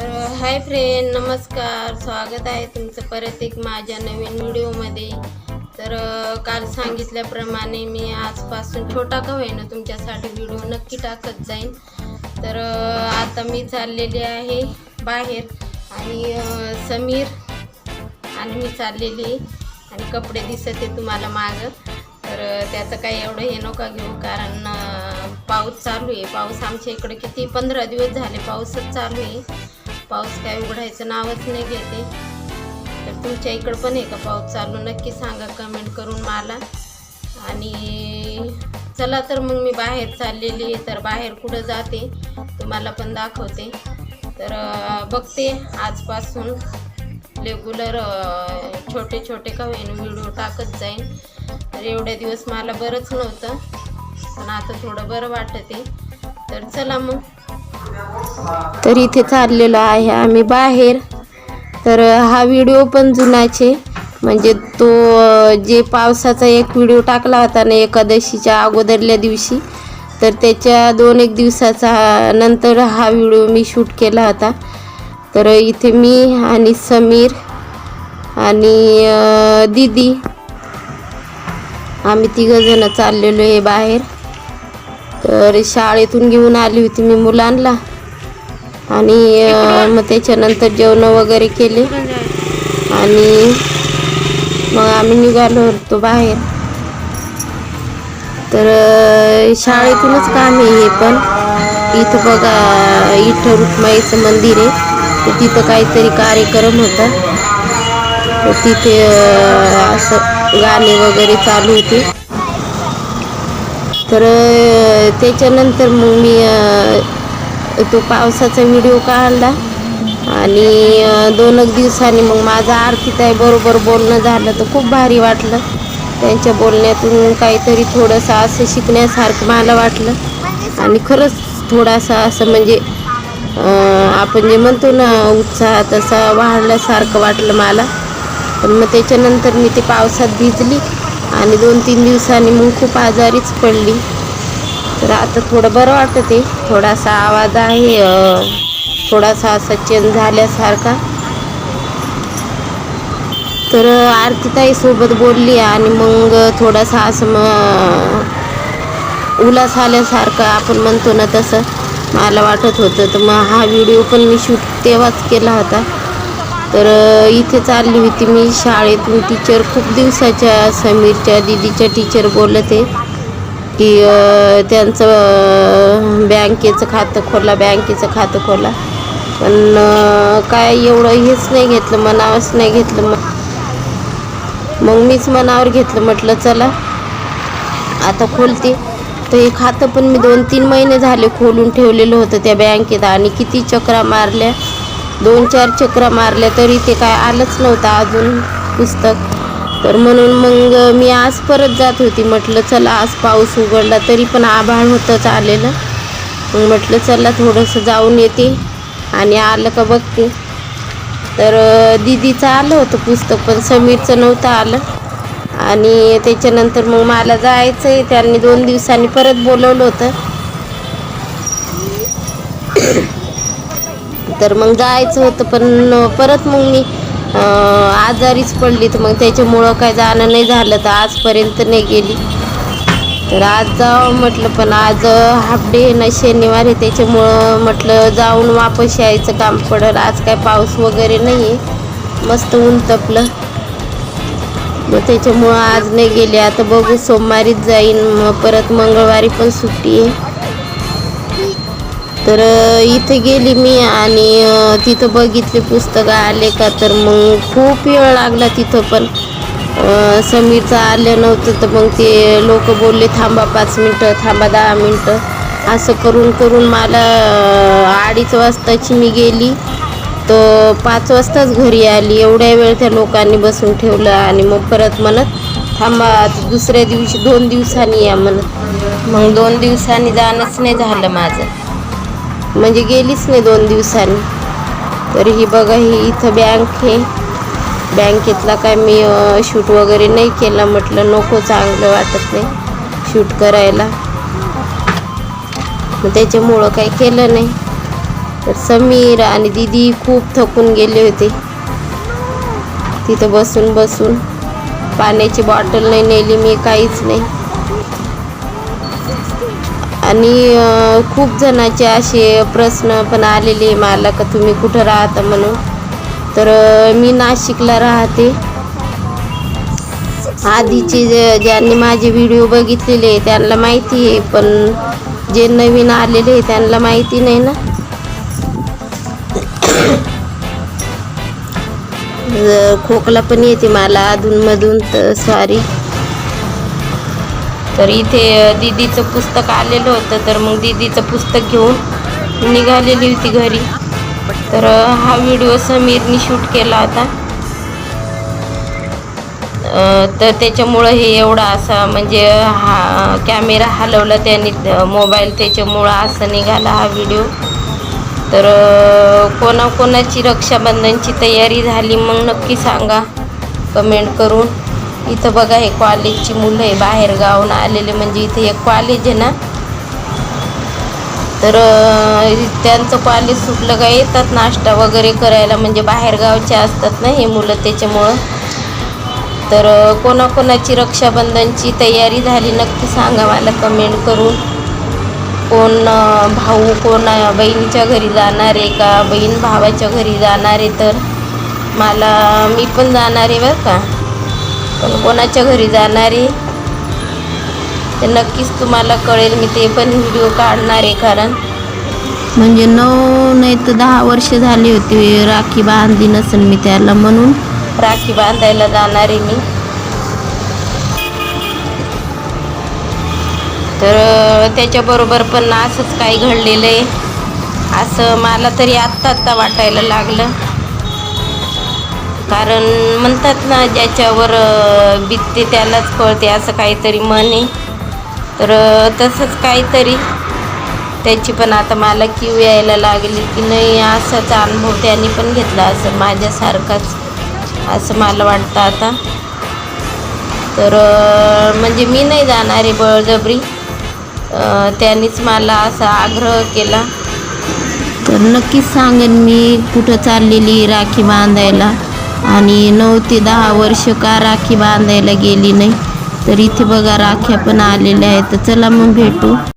Hi friend नमस्कार. स्वागत आहे तुमचं परत एक माझ्या नवीन व्हिडिओमध्ये. तर काल सांगितल्याप्रमाणे मी आजपासून छोटा का होईना तुमच्यासाठी व्हिडिओ नक्की टाकत जाईन. तर आता मी चाललेली आहे बाहेर आणि समीर आणि मी चाललेली आहे. आणि कपडे दिसत आहे तुम्हाला मागं. तर त्याचं काही एवढं हे नका घेऊ कारण पाऊस चालू आहे. पाऊस आमच्या इकडे किती पंधरा दिवस झाले पाऊसच चालू आहे. पाऊस काय उघडायचं नावच नाही घेते. तर तुमच्या इकडं पण आहे का पाऊस चालू. नक्की सांगा कमेंट करून मला. आणि चला तर मग मी बाहेर चाललेली तर बाहेर कुठं जाते तुम्हाला पण दाखवते. तर बघते आजपासून रेग्युलर छोटे छोटे का होईन व्हिडिओ टाकत जाईन. तर एवढ्या दिवस मला बरंच नव्हतं पण आता थोडं बरं वाटत. आहे तर चला मग. तर इथे चाललेलो आहे आम्ही बाहेर. तर हा व्हिडिओ पण जुनाचे. म्हणजे तो जे पावसाचा एक व्हिडिओ टाकला होता ना एकादशीच्या अगोदरल्या दिवशी तर त्याच्या दोन एक दिवसाचा नंतर हा व्हिडिओ मी शूट केला होता. तर इथे मी आणि समीर आणि दीदी आम्ही तिघंजणं चाललेलो आहे बाहेर. तर शाळेतून घेऊन आली होती मी मुलांना. आणि मग त्याच्यानंतर जेवण वगैरे केले. आणि मग आम्ही निघालो होतो बाहेर. तर शाळेतूनच काम आहे हे पण. इथं बघा इथं रुक्माईचं मंदिर आहे. तर तिथं काहीतरी कार्यक्रम होता. तर तिथे असं गाणे वगैरे चालू होते. तर त्याच्यानंतर मग मी तो पावसाचा व्हिडिओ काढला आणि दोन एक दिवसांनी मग माझं आरतीताई बरोबर बोलणं झालं तर खूप भारी वाटलं. त्यांच्या बोलण्यातून काहीतरी थोडंसं असं शिकण्यासारखं मला वाटलं. आणि खरंच थोडासा असं म्हणजे आपण जे म्हणतो ना उत्साह तसा वाढल्यासारखं वाटलं मला. पण मग त्याच्यानंतर मी ते पावसात भिजली आणि दोन तीन दिवसांनी मग खूप आजारीच पडली. तर आता थोडं बरं वाटत आहे थोडासा आवाज आहे थोडासा असा चेंज झाल्यासारखा. तर आरतीताईसोबत बोलली आणि मग थोडासा असं मग उल्हास आल्यासारखं आपण म्हणतो ना तसं. मला वाटत होतं तर मग हा व्हिडिओ पण मी शूट तेव्हाच केला होता. तर इथे चालली होती मी शाळेतून. टीचर खूप दिवसाच्या समीरच्या दिदीच्या टीचर बोलत आहे. की त्यांचं बँकेचं खातं खोला बँकेचं खातं खोला. पण काय एवढं हेच नाही घेतलं मनावरच नाही घेतलं. मग मग मीच मनावर घेतलं म्हटलं चला आता खोलते. तर हे खातं पण मी दोन तीन महिने झाले खोलून ठेवलेलं होतं त्या बँकेत आणि किती चक्रा मारल्या दोन चार चक्रा मारल्या तरी ते काय आलंच नव्हतं अजून पुस्तक. तर म्हणून मग मी आज परत जात होती. म्हटलं चला आज पाऊस उघडला तरी पण आभाळ होतंच आलेलं मग म्हटलं चला थोडंसं जाऊन येते. आणि आलं का बघते. तर दिदीचं दीदीचं आलं होतं पुस्तक पण समीरचं नव्हतं आलं. आणि त्याच्यानंतर मग मला जायचं आहे त्यांनी दोन दिवसांनी परत बोलवलं होतं. तर मग जायचं होतं पण परत मग मी आजारीच पडली तर मग त्याच्यामुळं काय जाणं नाही झालं तर आजपर्यंत नाही गेली. तर आज जावं म्हटलं पण आज हाफ डे ना शनिवार आहे त्याच्यामुळं म्हटलं जाऊन वापस यायचं काम पडेल. आज काय पाऊस वगैरे नाही आहे. मस्त ऊन तपलं. मग त्याच्यामुळं आज नाही गेले. आता बघू सोमवारीच जाईन. मग परत मंगळवारी पण सुट्टी आहे. तर इथे गेली मी आणि तिथं बघितले पुस्तकं आले का तर मग खूप वेळ लागला तिथं पण. समीरचं आलं नव्हतं तर मग ते लोक बोलले थांबा पाच मिनटं थांबा दहा मिनटं. असं करून करून मला अडीच वाजताची मी गेली. तर पाच वाजताच घरी आली. एवढ्या वेळ त्या लोकांनी बसून ठेवलं आणि मग परत म्हणत थांबा दुसऱ्या दिवशी दोन दिवसांनी या म्हणत. मग दोन दिवसांनी जाणंच नाही झालं माझं. म्हणजे गेलीच नाही दोन दिवसांनी. तर ही बघा ही इथं बँक आहे. बँकेतला काय मी शूट वगैरे नाही केला म्हटलं नको चांगलं वाटत नाही शूट करायला. मग त्याच्यामुळं काही केलं नाही. तर समीर आणि दीदी खूप थकून गेले होते. तिथं बसून बसून. पाण्याची बॉटल नाही नेली मी काहीच नाही. आणि खूप जणांचे असे प्रश्न पण आलेले मला का तुम्ही कुठं राहता म्हणून. तर मी नाशिकला राहते. आधीचे जे ज्यांनी माझे व्हिडिओ बघितलेले आहे, त्यांना माहिती आहे पण जे नवीन आलेले आहे, त्यांना माहिती नाही ना. खोकला पण येते मला अधूनमधून तर सॉरी तर इथे दीदीचं पुस्तक आलेलं होतं तर मग दीदीचं पुस्तक घेऊन निघालेली होती घरी. तर हा व्हिडिओ समीरनी शूट केला होता. तर त्याच्यामुळं हे एवढा असा म्हणजे हा कॅमेरा हलवला त्याने मोबाईल त्याच्यामुळं असं निघाला हा व्हिडिओ. तर कोणाकोणाची रक्षाबंधनची तयारी झाली मग नक्की सांगा. कमेंट करून. इथं बघा हे कॉलेजची मुलं आहे बाहेर गावून आलेले. म्हणजे इथे एक कॉलेज आहे ना. तर त्यांचं कॉलेज सुटलं का येतात नाश्ता वगैरे करायला. म्हणजे बाहेर गावचे असतात ना हे मुलं त्याच्यामुळं. तर कोणाकोणाची रक्षाबंधनची तयारी झाली नक्की सांगा मला कमेंट करून. कोण भाऊ कोण बहिणीच्या घरी जाणार आहे का? बहीण भावाच्या घरी जाणार आहे तर. मला मी पण जाणार आहे बरं का. पण कोणाच्या घरी जाणार आहे? ते नक्कीच तुम्हाला कळेल मी ते पण व्हिडिओ काढणार आहे कारण. म्हणजे नऊ नाही तर दहा वर्ष झाली होती राखी बांधली नसेल मी त्याला म्हणून. राखी बांधायला जाणार आहे मी. तर त्याच्याबरोबर पण असंच काही घडलेलं आहे. असं मला तरी आत्ता आत्ता वाटायला लागलं. कारण म्हणतात ना ज्याच्यावर बितते त्यालाच कळते असं काहीतरी म्हणे आहे. तर तसंच काहीतरी. त्याची पण आता मला क्यू यायला लागली की नाही असाच अनुभव त्यांनी पण घेतला असं माझ्यासारखाच असं मला वाटतं आता. तर म्हणजे मी नाही जाणार आहे बळजबरी. त्यानेच त्यांनीच मला असा आग्रह केला. तर नक्कीच सांगेन मी कुठं चाललेली राखी बांधायला. आणि नऊ ते दहा वर्ष का राखी बांधायला गेली नाही? तर इथे बघा राख्या पण आलेल्या आहेत. तर चला मग भेटू.